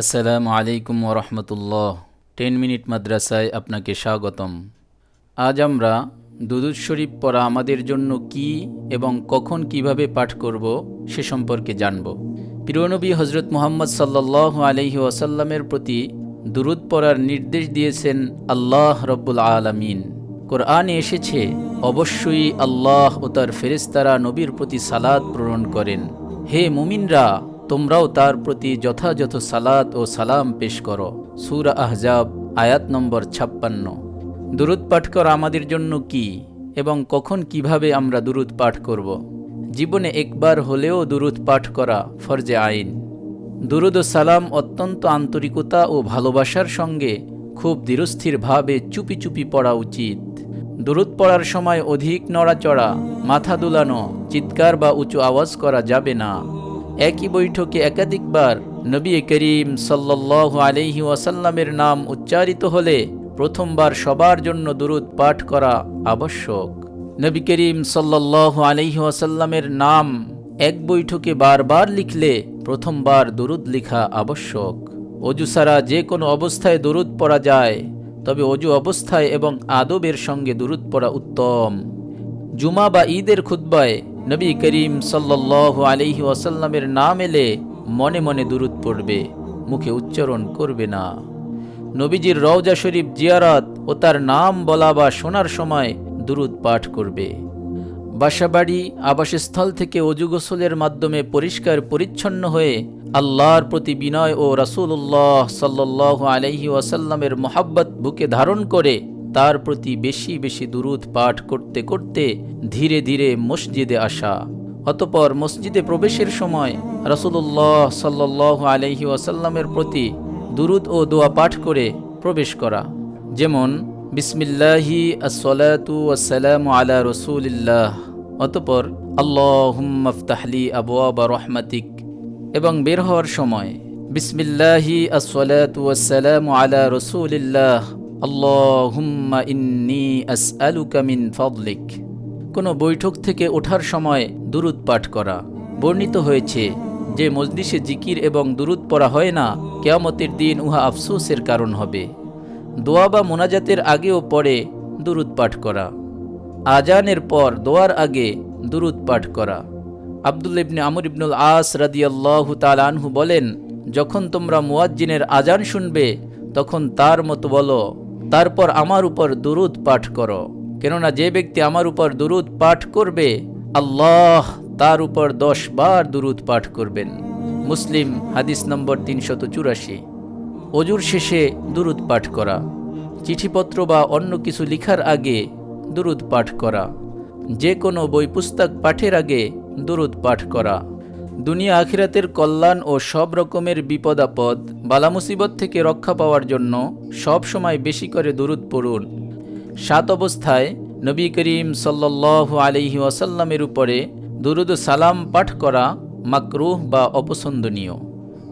আসসালামু আলাইকুম ওরহমতুল্লাহ টেন মিনিট মাদ্রাসায় আপনাকে স্বাগতম। আজ আমরা দুদুদ শরীফ পড়া আমাদের জন্য কি এবং কখন কীভাবে পাঠ করব সে সম্পর্কে জানব। প্রিয়নবী হজরত মুহাম্মদ সাল্লাহ আলহি ওয়াসাল্লামের প্রতি দুরুদ পড়ার নির্দেশ দিয়েছেন আল্লাহ রব্বুল আলমিন। কোরআনে এসেছে, অবশ্যই আল্লাহ ও তার ফেরেস্তারা নবীর প্রতি সালাদ প্রেরণ করেন। হে মুমিনরা তোমরাও তার প্রতি যথাযথ সালাত ও সালাম পেশ করো। সুরা আহজাব, আয়াত নম্বর ছাপ্পান্ন। দুরুদ পাঠ করা আমাদের জন্য কি এবং কখন কীভাবে আমরা দুরুদ পাঠ করব? জীবনে একবার হলেও দুরুদ পাঠ করা ফরজে আইন। দুরুদ ও সালাম অত্যন্ত আন্তরিকতা ও ভালোবাসার সঙ্গে খুব দৃঢ়স্থিরভাবে চুপি চুপি পড়া উচিত। দুরুদ পড়ার সময় অধিক নড়াচড়া, মাথা দুলানো, চিৎকার বা উঁচু আওয়াজ করা যাবে না। একই বৈঠকে একাধিকবার নবী করিম সাল্লাহ আলহি ওয়াসাল্লামের নাম উচ্চারিত হলে প্রথমবার সবার জন্য দুরুদ পাঠ করা আবশ্যক। নবী করিম সাল্লাহ আলহি ওয়াসাল্লামের নাম এক বৈঠকে বারবার লিখলে প্রথমবার দুরুদ লিখা আবশ্যক। অজু সারা যে কোনো অবস্থায় দুরুদ পড়া যায়, তবে অজু অবস্থায় এবং আদবের সঙ্গে দুরুদ পড়া উত্তম। জুমা বা ঈদের খুদ্বায় নবী করিম সাল্লাহ আলহি ওয়াসাল্লামের নাম এলে মনে মনে দুরুদ পড়বে, মুখে উচ্চারণ করবে না। নবীজির রওজা শরীফ জিয়ারত ও তার নাম বলা বা শোনার সময় দুরুদ পাঠ করবে। বাসাবাড়ি, আবাসস্থল থেকে অজুগোসলের মাধ্যমে পরিষ্কার পরিচ্ছন্ন হয়ে আল্লাহর প্রতি বিনয় ও রাসূলুল্লাহ সাল্লাহ আলহি ওয়াসাল্লামের মোহাব্বত বুকে ধারণ করে তার প্রতি বেশি বেশি দুরুদ পাঠ করতে করতে ধীরে ধীরে মসজিদে আসা। অতপর মসজিদে প্রবেশের সময় রাসূলুল্লাহ সাল্লাহ আলহি ওয়াসাল্লামের প্রতি দুরুদ ও দোয়া পাঠ করে প্রবেশ করা। যেমন, বিসমিল্লাহি আসসালাতু ওয়াসসালামু আলা রসুলিল্লাহ। অতপর আল্লাহুম্মাফতাহলি আবওয়াবা রহমাতিক। এবং বের হওয়ার সময়, বিসমিল্লাহি আসসালাতু ওয়াসসালামু আলা রসুলিল্লাহ। কোনো বৈঠক থেকে ওঠার সময় দুরুদ পাঠ করা। বর্ণিত হয়েছে, যে মজলিসে জিকির এবং দুরুদ পড়া হয় না, কেয়ামতের দিন উহা আফসোসের কারণ হবে। দোয়া বা মোনাজাতের আগেও পরে দুরুদ পাঠ করা। আজানের পর দোয়ার আগে দুরুদ পাঠ করা। আবদুল ইবনে আমর ইবনুল আস রাদিয়াল্লাহু তালানহু বলেন, যখন তোমরা মুয়াজ্জিনের আজান শুনবে, তখন তার মতো বলো তারপর আমার উপর দুরুদ পাঠ করো। কেননা যে ব্যক্তি আমার উপর দুরুদ পাঠ করবে, আল্লাহ তার উপর দশ বার দুরুদ পাঠ করবেন। মুসলিম হাদিস নম্বর তিনশত চুরাশি। অজুর শেষে দুরুদ পাঠ করা। চিঠিপত্র বা অন্য কিছু লিখার আগে দুরুদ পাঠ করা। যে কোনো বই পুস্তক পাঠের আগে দুরুদ পাঠ করা। দুনিয়া আখিরাতের কল্যাণ ও সব রকমের বিপদ আপদ, বালা মুসিবত থেকে রক্ষা পাওয়ার জন্য সব সময় বেশি করে দুরুদ পড়ুন। সাত অবস্থায় নবী করিম সাল্লাহ আলহি ওয়াসাল্লামের উপরে দুরুদ সালাম পাঠ করা মাকরুহ বা অপছন্দনীয়।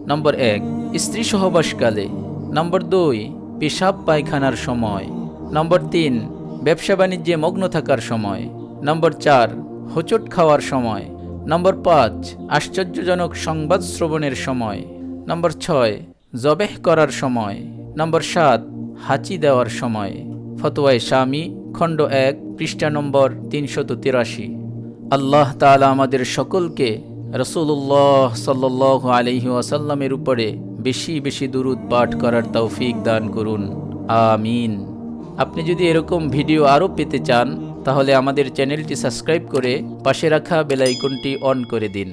নম্বর এক, স্ত্রী সহবাসকালে। নম্বর দুই, পেশাব পায়খানার সময়। নম্বর তিন, ব্যবসা বাণিজ্যে মগ্ন থাকার সময়। নম্বর চার, হোঁচট খাওয়ার সময়। নম্বর পাঁচ, আশ্চর্যজনক সংবাদ শ্রবণের সময়। নম্বর ছয়, জবেহ করার সময়। নম্বর সাত, হাঁচি দেওয়ার সময়। ফতোয়ায় স্বামী খণ্ড এক, পৃষ্ঠা নম্বর তিনশত তিরাশি। আল্লাহ তালা আমাদের সকলকে রসুল্লাহ সাল্লাহ আলহি ওয়াসাল্লামের উপরে বেশি বেশি দুরুদ পাঠ করার তৌফিক দান করুন। আমিন। আপনি যদি এরকম ভিডিও আরও পেতে চান তাহলে আমাদের চ্যানেলটি সাবস্ক্রাইব করে পাশে রাখা বেলাইকনটি অন করে দিন।